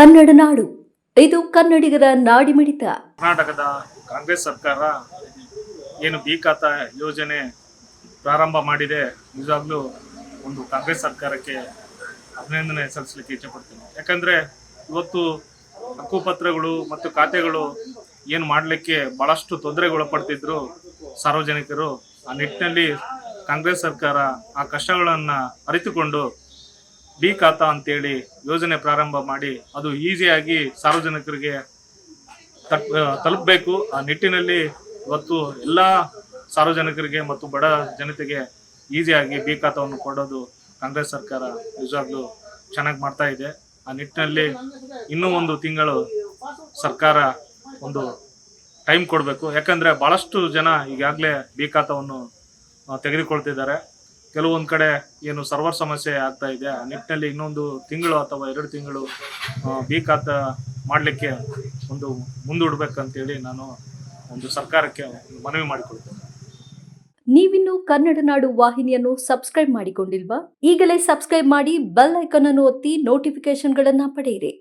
ಕನ್ನಡ ನಾಡು. ಇದು ಕನ್ನಡಿಗರ ನಾಡಿಮಿಡಿತ. ಕರ್ನಾಟಕದ ಕಾಂಗ್ರೆಸ್ ಸರ್ಕಾರ ಏನು ಬಿ ಖಾತಾ ಯೋಜನೆ ಪ್ರಾರಂಭ ಮಾಡಿದೆ. ನಿಜವಾಗ್ಲೂ ಒಂದು ಕಾಂಗ್ರೆಸ್ ಸರ್ಕಾರಕ್ಕೆ ಅಭಿನಂದನೆ ಸಲ್ಲಿಸಲಿಕ್ಕೆ ಇಚ್ಛಪಡ್ತೀನಿ. ಯಾಕಂದ್ರೆ ಇವತ್ತು ಹಕ್ಕುಪತ್ರಗಳು ಮತ್ತು ಖಾತೆಗಳು ಏನು ಮಾಡಲಿಕ್ಕೆ ಬಹಳಷ್ಟು ತೊಂದರೆಗೊಳಪಡ್ತಿದ್ರು ಸಾರ್ವಜನಿಕರು. ಆ ನಿಟ್ಟಿನಲ್ಲಿ ಕಾಂಗ್ರೆಸ್ ಸರ್ಕಾರ ಆ ಕಷ್ಟಗಳನ್ನು ಅರಿತುಕೊಂಡು ಬಿ ಖಾತಾ ಅಂತೇಳಿ ಯೋಜನೆ ಪ್ರಾರಂಭ ಮಾಡಿ ಅದು ಈಸಿಯಾಗಿ ಸಾರ್ವಜನಿಕರಿಗೆ ತಲುಪಬೇಕು. ಆ ನಿಟ್ಟಿನಲ್ಲಿ ಇವತ್ತು ಎಲ್ಲ ಸಾರ್ವಜನಿಕರಿಗೆ ಮತ್ತು ಬಡ ಜನತೆಗೆ ಈಸಿಯಾಗಿ ಬಿ ಖಾತಾವನ್ನು ಕೊಡೋದು ಕಾಂಗ್ರೆಸ್ ಸರ್ಕಾರ ನಿಜವಾಗ್ಲೂ ಚೆನ್ನಾಗಿ ಮಾಡ್ತಾ ಇದೆ. ಆ ನಿಟ್ಟಿನಲ್ಲಿ ಇನ್ನೂ ಒಂದು ತಿಂಗಳು ಸರ್ಕಾರ ಒಂದು ಟೈಮ್ ಕೊಡಬೇಕು. ಯಾಕಂದರೆ ಭಾಳಷ್ಟು ಜನ ಈಗಾಗಲೇ ಬಿ ಖಾತಾವನ್ನು ತೆಗೆದುಕೊಳ್ತಿದ್ದಾರೆ. ಕೆಲವೊಂದು ಕಡೆ ಏನು ಸರ್ವರ್ ಸಮಸ್ಯೆ ಆಗ್ತಾ ಇದೆ. ಆ ನಿಟ್ಟಿನಲ್ಲಿ ಇನ್ನೊಂದು ತಿಂಗಳು ಅಥವಾ ಎರಡು ತಿಂಗಳು ಬೇಕಾದ ಮಾಡಲಿಕ್ಕೆ ಒಂದು ಮುಂದೂಡ್ಬೇಕಂತೇಳಿ ನಾನು ಒಂದು ಸರ್ಕಾರಕ್ಕೆ ಮನವಿ ಮಾಡಿಕೊಳ್ತೇನೆ. ನೀವಿನ್ನು ಕನ್ನಡ ನಾಡು ವಾಹಿನಿಯನ್ನು ಸಬ್ಸ್ಕ್ರೈಬ್ ಮಾಡಿಕೊಂಡಿಲ್ವಾ? ಈಗಲೇ ಸಬ್ಸ್ಕ್ರೈಬ್ ಮಾಡಿ ಬೆಲ್ ಐಕಾನ್ ಅನ್ನು ಒತ್ತಿ ನೋಟಿಫಿಕೇಶನ್ಗಳನ್ನು ಪಡೆಯಿರಿ.